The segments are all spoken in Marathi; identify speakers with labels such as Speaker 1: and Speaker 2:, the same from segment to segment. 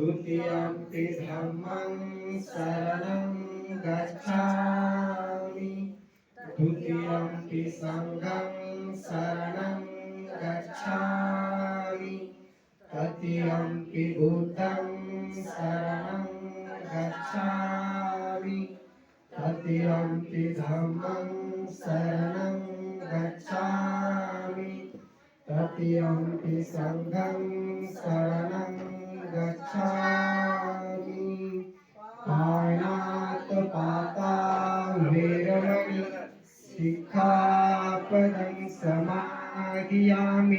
Speaker 1: द्वितीयम्पि धर्मं शरणं गच्छामि। द्वितीयम्पि सङ्गं शरणं गच्छामि। तृतीयम्पि बुद्धं शरणं गच्छामि। तृतीयम्पि धर्मं शरणं गच्छामि। तृतीयम्पि सङ्गं शरणं गच्छामि। पाणात्पाता वेरमणि शिखापदं समाधियामि।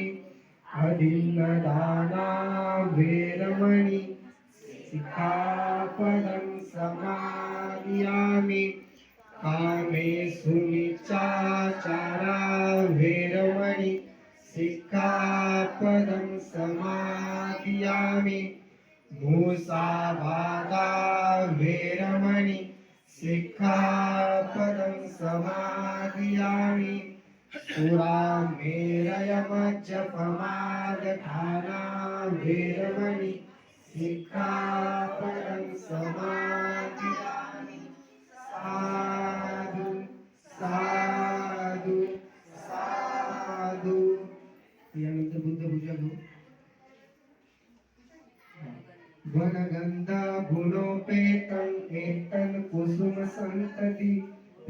Speaker 1: समाधियामि। सुरामेरयमज्जपमादधाना वेरमणि शिखापदं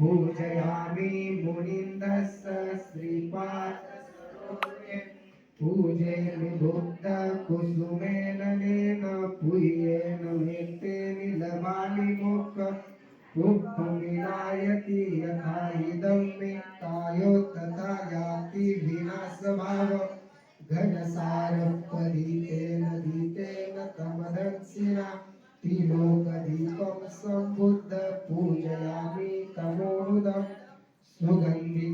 Speaker 1: पूजयामि मुनिन्दस्य श्रीपादसरोजे पूजयामि बुद्ध कुसुमेन नेन पूयेन मेत्ते निलभामि मुख उपमिलायति यथा इदं मित्तायो तथा याति विनाशभाव घनसारपरितेन दीतेन तमदक्षिणा त्रिलोकदीपं सम्बुद्ध पूजयामि तमोदं
Speaker 2: सुगन्धि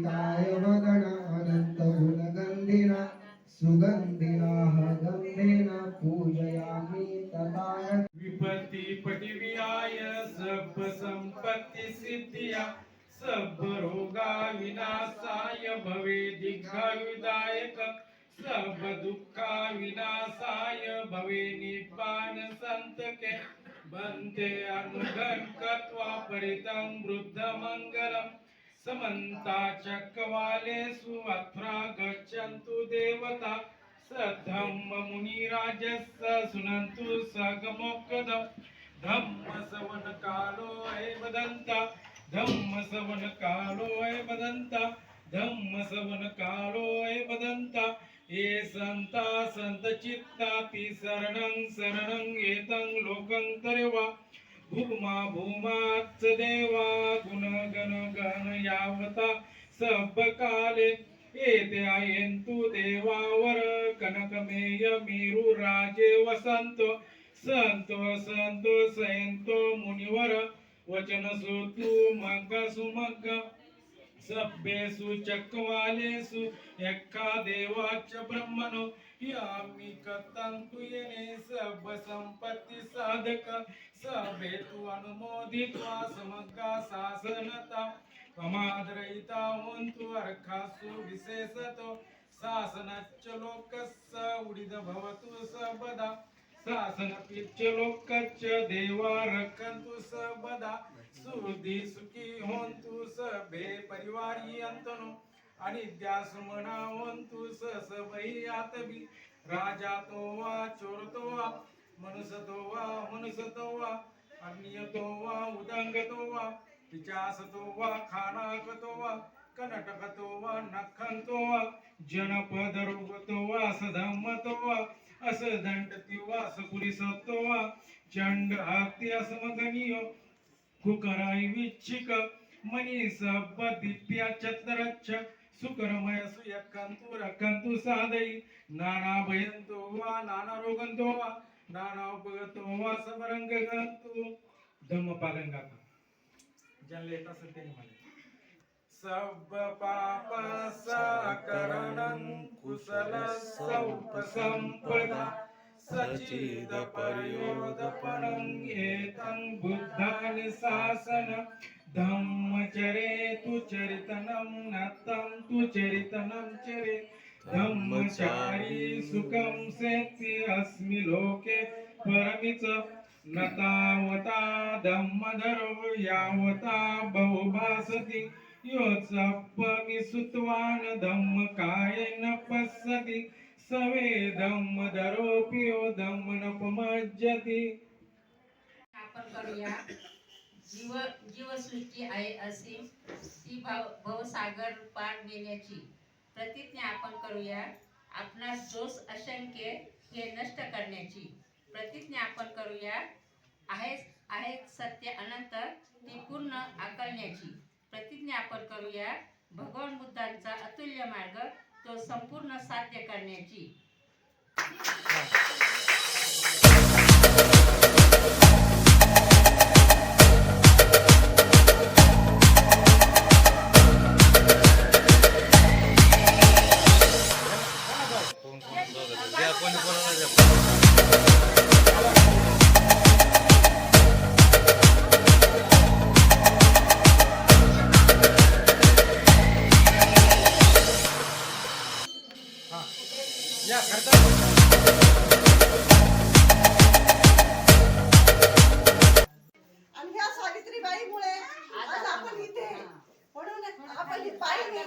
Speaker 2: बंते अनुगण कत्वा परितं वृद्ध समन्ता चक्रवालेषु अत्रा गच्छन्तु देवता। सद्धम्म मुनिराजस्य सुनन्तु सगमोक्कदम्। धम्म सवन कालो है वदन्ता धम्म सवन कालो है वदन्ता। धम्म सवन कालो है वदन्ता ये संत चित्ता ती शरणं शरणं येतं लोकं तरेवा भूमा भूमाच देवा गुण गण गण यावता सब काले एते आयन्तु देवावर कनकमेय मेरु राजे वसंत. संतो संतो सयन्तो मुनिवर वचन सुतु मग सुमग्ग सभ्येषु चक्रवालेषु यक्का देवाच ब्रह्मणो यामि कथन्तु येने साधक सभेतु अनुमोदित्वा समग्रा शासनता. प्रमादरहिता हन्तु अर्कासु विशेषतो शासनच्च लोकस्य उडिद भवतु सर्वदा. शासनपिच्च लोकच्च देवा रक्षन्तु सर्वदा. सुहृदी सुखी होन्तु सभे परिवारी अन्तनु आणि त्यास स सवै आतबी राजा तो वा चोरतो वा मनुसतो वा मनुसतो वा अन्यतो वा उदंगतो वा पिचासतो वा खानाकतो वा कनटकतो वा नखंतो वा जनपदरुगतो वा सधम्मतो वा असदंडति वा सत्तो वा चंड हत्या समगनीय कुकराई विच्छिक मनी सब दिप्या चतरच्छ सुकरमय सुयक्कंतु रक्कंतु साधई नाना भयंतो वा नाना रोगंतो वा नाना उपगतो वा समरंग गंतु धम्म पालन असेल त्यांनी सब पाप सकरणं कुशल संपदा सचिद पर्योदपणं एतं शासन धम्मचरे तु चरितनं नतं तु चरितनं चरे. धम्मचारी सुखं सेत्ति अस्मि लोके. परमिच न तावता धम्मधरो यावता बहुभासति. योत्सप्पमि सुत्वान धम्मकाय न पश्यति. सवे धम्मधरोऽपि यो धम्मनपमज्जति
Speaker 3: आपण करूया. जीव जीवसृष्टी आहे असे ती भाव भवसागर पार नेण्याची प्रतिज्ञा आपण करूया. आपणास दोष असंख्य हे नष्ट करण्याची प्रतिज्ञा आपण करूया. आहे आहे सत्य अनंत ती पूर्ण आकलण्याची प्रतिज्ञा आपण करूया. भगवान बुद्धांचा अतुल्य मार्ग तो संपूर्ण साध्य करण्याची.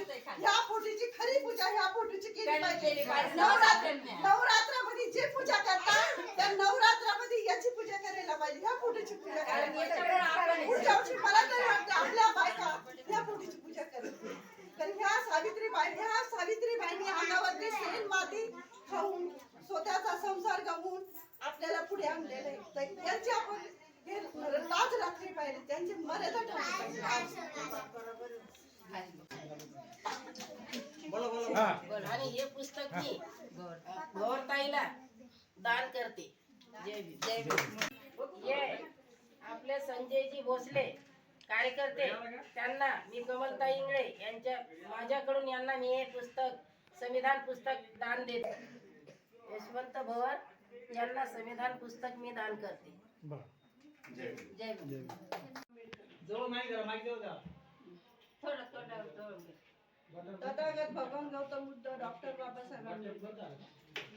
Speaker 4: ह्या फोटोची खरी पूजा ह्या फोटोची केली पाहिजे.
Speaker 3: पाहिजे.
Speaker 4: नवरात्र नवरात्रामध्ये जे पूजा करतात त्या नवरात्रामध्ये याची पूजा करायला पाहिजे. ह्या फोटोची पूजा करायला पुढच्या वर्षी मला तरी वाटतं आपल्या बायका ह्या फोटोची पूजा करतील तर ह्या सावित्रीबाई ह्या सावित्रीबाईंनी अंगावरती शेण माती खाऊन स्वतःचा संसार गमवून आपल्याला पुढे आणलेलं आहे. तर यांची आपण हे लाज राखली पाहिजे. त्यांची मर्यादा ठेवली पाहिजे.
Speaker 5: आणि हे पुस्तक मी गौरताईला दान करते. जय जय हे आपले संजयजी भोसले कार्यकर्ते त्यांना मी कमलताई इंगळे यांच्या माझ्याकडून यांना मी हे पुस्तक संविधान पुस्तक दान देते. यशवंत भवर यांना संविधान पुस्तक मी दान करते. जय भीम.
Speaker 3: थोडं थोडं थोडं.
Speaker 4: तथागत भगवान गौतम बुद्ध डॉक्टर बाबासाहेब आंबेडकर.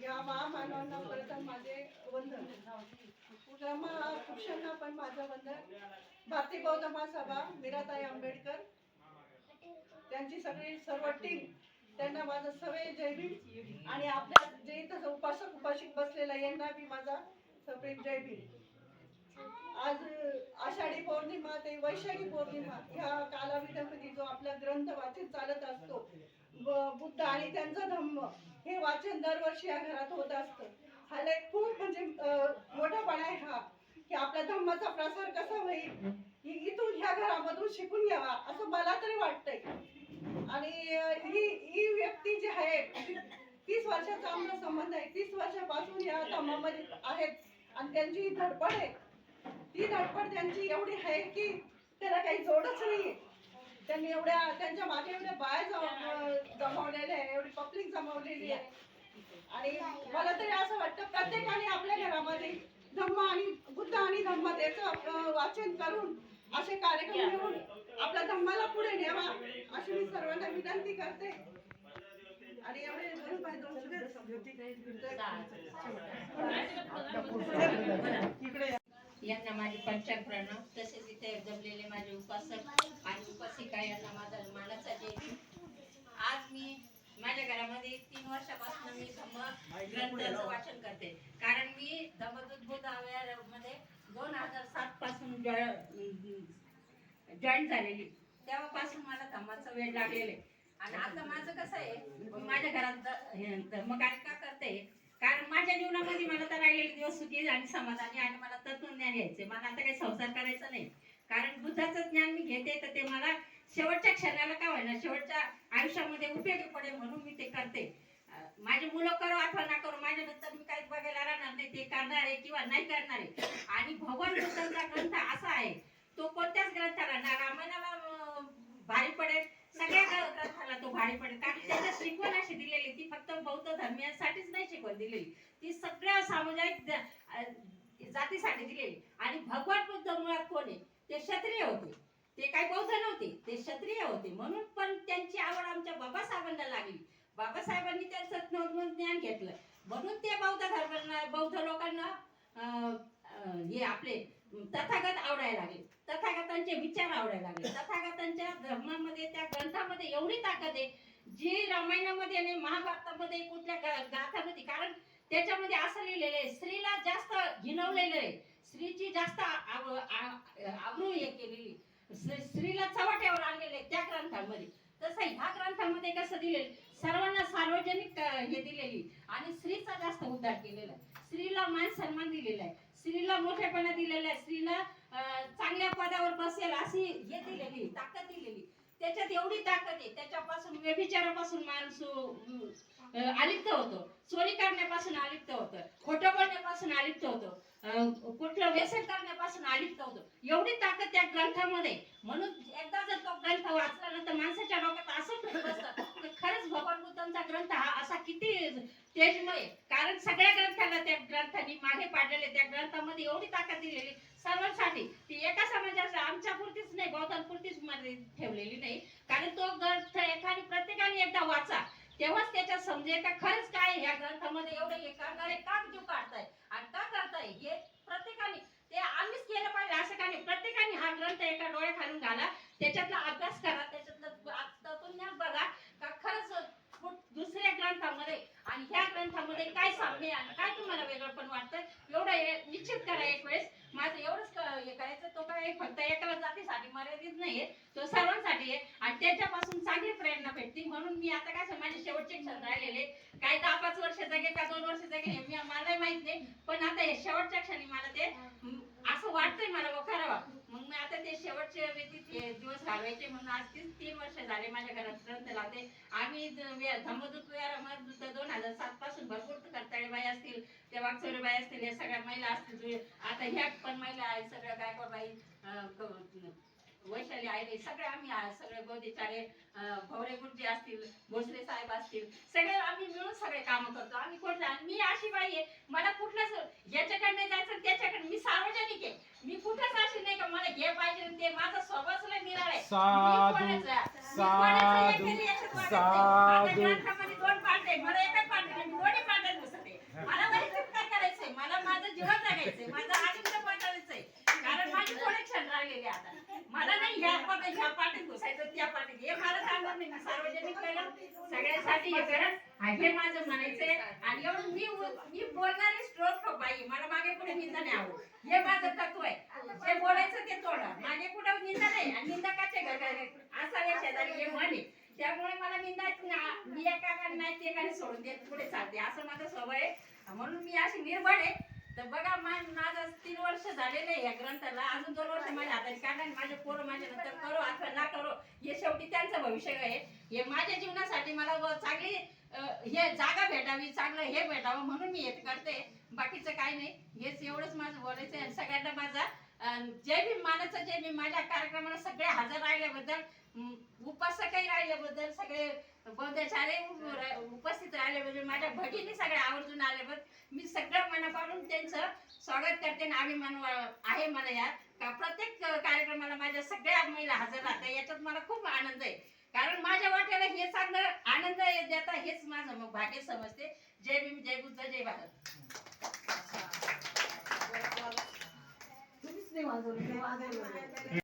Speaker 4: या महामानवांना प्रथम माझे वंदन. ब्रह्मा पुरुषांना पण माझं वंदन. भारती गौतमा सभा मीराताई आंबेडकर. त्यांची सगळी सर्व टीम त्यांना माझं सवय जय आणि आपल्या जे इथं उपासक उपासिक बसलेला यांना बी माझा सप्रेम जय आज आषाढी पौर्णिमा ते वैशाखी पौर्णिमा ह्या कालाविधामध्ये जो आपला ग्रंथ वाचन चालत असतो बुद्ध आणि त्यांचा धम्म हे वाचन दरवर्षी या घरात होत असतं. हा एक खूप म्हणजे मोठापणा आहे हा की आपल्या धम्माचा प्रसार कसा होईल इथून ह्या घरामधून शिकून घ्यावा असं मला तरी वाटतंय. आणि ही ही व्यक्ती जी आहे तीस वर्षाचा आमचा संबंध आहे तीस वर्षापासून या धम्मामध्ये आहेत आणि त्यांची ही धडपड आहे. ती धडपड त्यांची एवढी आहे की त्याला काही जोडच नाही. त्यांनी एवढ्या त्यांच्या मागे एवढ्या बाया जमवलेल्या आहे एवढी पब्लिक जमवलेली आहे. आणि मला तरी असं वाटतं प्रत्येकाने आपल्या घरामध्ये धम्म आणि बुद्ध आणि धम्म त्याचं वाचन करून असे कार्यक्रम घेऊन आपल्या धम्माला पुढे न्यावा अशी मी सर्वांना विनंती करते. आणि एवढे दोन
Speaker 3: यांना माझे पंचांग प्रणव तसेच इथे जमलेले माझे उपासक आणि उपासिका यांना माझा मानाचा जय. आज मी माझ्या घरामध्ये तीन वर्षापासून मी धम्म ग्रंथाचं वाचन करते. कारण मी धम्मदूत मध्ये दोन हजार सात पासून जॉईन झालेली. तेव्हापासून मला धम्माचं वेळ लागलेलं आहे. आणि आता माझं कसं आहे माझ्या घरात धर्म कार्यक्रम का करते? कारण माझ्या जीवनामध्ये मला तर राहिलेले दिवस सुखी आणि समाधानी आणि मला तत्वज्ञान घ्यायचे मला आता काही संसार करायचा नाही. कारण बुद्धाचं ज्ञान मी घेते तर ते मला शेवटच्या क्षणाला काय व्हायला शेवटच्या आयुष्यामध्ये उपयोगी पडेल म्हणून मी ते करते. माझे मुलं करो अथवा ना करो माझ्यानंतर मी काहीच बघायला राहणार नाही ते करणार आहे किंवा नाही करणार. आहे आणि भगवान बुद्धांचा ग्रंथ असा आहे तो कोणत्याच ग्रंथाला ना रामायणाला भारी पडेल सगळ्या ग्रंथाला तो भारी पडेल. कारण बौद्ध धर्मियांसाठीच नाही शिकवण दिलेली. ती सगळ्या सामुदायिक जातीसाठी दिलेली. आणि भगवान बुद्ध मुळात कोण आहे? ते क्षत्रिय होते. ते काही बौद्ध नव्हते. ते क्षत्रिय होते. म्हणून पण त्यांची आवड आमच्या बाबासाहेबांना लागली. बाबासाहेबांनी त्यांचं ज्ञान घेतलं. म्हणून ते बौद्ध धर्मांना बौद्ध लोकांना हे आपले तथागत आवडायला लागले. तथागतांचे विचार आवडायला लागले. तथागतांच्या धर्मामध्ये त्या ग्रंथामध्ये एवढी ताकद आहे जी रामायणामध्ये आणि महाभारतामध्ये कुठल्या गाथामध्ये कारण त्याच्यामध्ये असं लिहिलेलं आहे स्त्रीला जास्त हिनवलेलं आहे. स्त्रीची जास्त आबरू हे केलेली स्त्रीला चव्हाट्यावर आणलेले आहे त्या ग्रंथामध्ये. तसं ह्या ग्रंथामध्ये कसं दिलेलं सर्वांना सार्वजनिक हे दिलेली आणि स्त्रीचा जास्त उद्धार केलेला आहे. स्त्रीला मान सन्मान दिलेला आहे. स्त्रीला मोठेपणा दिलेला आहे. स्त्रीला चांगल्या पदावर बसेल अशी हे दिलेली ताकद दिलेली त्याच्यात एवढी ताकद आहे. त्याच्यापासून व्यभिचारापासून माणूस अलिप्त होतो. चोरी करण्यापासून अलिप्त होतो. खोटं बोलण्यापासून अलिप्त होतो. कुठलं व्यसन करण्यापासून अलिप्त होतो. एवढी ताकद त्या ग्रंथामध्ये. म्हणून एकदा जर तो ग्रंथ वाचला ना तर माणसाच्या डोक्यात असं बसतं खरंच भगवान बुद्धांचा ग्रंथ हा असा किती तेजमय. कारण सगळ्या ग्रंथाला त्या ग्रंथांनी मागे पाडलेले त्या ग्रंथामध्ये एवढी ताकद दिलेली सर्वांसाठी. ती एका समाजाच्या आमच्या पुरतीच नाही बौद्धांपुरतीच मध्ये ठेवलेली नाही. कारण तो ग्रंथ एखादी प्रत्येकाने एकदा वाचा. तेव्हाच त्याच्यात समजेल का खरंच काय या ह्या ग्रंथामध्ये एवढे हे करणारे का जीव काढताय? आणि का करताय? हे प्रत्येकाने ते आम्हीच केलं पाहिजे असं काही नाही? प्रत्येकाने हा ग्रंथ एका डोळ्या खालून घाला त्याच्यातला अभ्यास करा त्याच्यात तत्वज्ञान बघा का खरंच कुठ- दुसऱ्या ग्रंथामध्ये आणि ह्या ग्रंथामध्ये काय साम्य आणि काय तुम्हाला वेगळं पण वाटतं एवढं निश्चित करा एक वेळेस. माझं एवढंच हे करायचं तो काय फक्त एकाला जातीसाठी मर्यादित नाहीये तो सर्वांसाठी आहे आणि त्याच्यापासून चांगली प्रेरणा भेटते. म्हणून मी आता काय माझे शेवटचे क्षण राहिलेले काय दहा पाच वर्ष जगे का दोन वर्ष जगेल हे मी मलाही माहीत नाही. पण आता हे शेवटच्या क्षणी मला ते असं वाटतंय मला हो, खरं मग मी आता ते शेवटचे दिवस घालवायचे म्हणून आज तीस तीन वर्ष झाले माझ्या घरात ग्रंथ लावते. आम्ही धम्मदूत दोन हजार सात पासून भरपूर करताळे बाई असतील त्या वागचोरे बाई असतील या सगळ्या महिला असतील आता ह्या पण महिला आहेत सगळ्या गायकवाड बाई वैशाली आहे सगळे आम्ही सगळे गोदीचारे भवरे गुरुजी असतील भोसले साहेब असतील सगळे आम्ही मिळून सगळे काम करतो. आम्ही कोण मी अशी बाई आहे मला कुठलं याच्याकडे नाही जायचं त्याच्याकडे मी सार्वजनिक आहे मी कुठंच अशी नाही का मला हे पाहिजे आणि ते माझा स्वभावच लय निराळ आहे
Speaker 2: साधू,
Speaker 3: मी कोणाचा- मी
Speaker 2: साधू,
Speaker 3: कोणाचा एकही याच्यात वागत नाही.
Speaker 2: साधू.
Speaker 3: माझ्या ग्रंथामध्ये दोन पाठ आहे मला एकच पाठ आहे मी दोन्ही पाठात बसत आहे मला वैयक्तिक काय करायचंय? मला माझं जीवन जगायचंय माझं आनंद कारण माझे थोडे क्षण राहिलेले आता. मला नाही ह्या पाठ ह्या पाठीत घुसायचं त्या पाठीत हे मला सांगणार नाही सार्वजनिक करण सगळ्यांसाठी हे करण हे माझं म्हणायचंय. आणि एवढं मी मी बोलणारी स्ट्रोक बाई. मला मागे पुढे निंदा नाही आवड हे माझं तत्व आहे. जे बोलायचं ते तोडा माझे कुठं निंदा नाही. आणि निंदकाचे घर काय असा शेजारी हे म्हणे त्यामुळे मला निंदा मी एकाकडे नाही ते एकाने सोडून देत पुढे चालते. असं माझा स्वभाव आहे. म्हणून मी अशी निर्भळ आहे. तर बघा माझं तीन वर्ष झालेलं आहे या ग्रंथाला. अजून दोन वर्ष माझ्या हाताने काढा माझे पोरं माझ्या नंतर करो अथवा ना करो. हे शेवटी त्यांचं भविष्य आहे. हे माझ्या जीवनासाठी मला व चांगली हे जागा भेटावी चांगलं हे भेटावं म्हणून मी हे करते. बाकीचं काही नाही. हेच एवढंच माझं बोलायचं आहे आणि सगळ्यांना माझा जय भीम मानाचा जय भीम. माझ्या कार्यक्रमाला सगळे हजर राहिल्याबद्दल उपासकही राहिल्याबद्दल सगळे बौद्धाचार्य उपस्थित राहिल्याबद्दल माझ्या भगिनी सगळ्या आवर्जून आल्याबद्दल मी सगळं मनापासून त्यांचं स्वागत करते आणि अभिमान आहे मला या का प्रत्येक कार्यक्रमाला माझ्या सगळ्या महिला हजर राहतात याच्यात मला खूप आनंद आहे. कारण माझ्या वाट्याला हे चांगलं आनंद देता हेच माझं मग भाग्य समजते. जय भीम जय बुद्ध जय भारत.
Speaker 4: तुम्हीच नाही वाजवलं,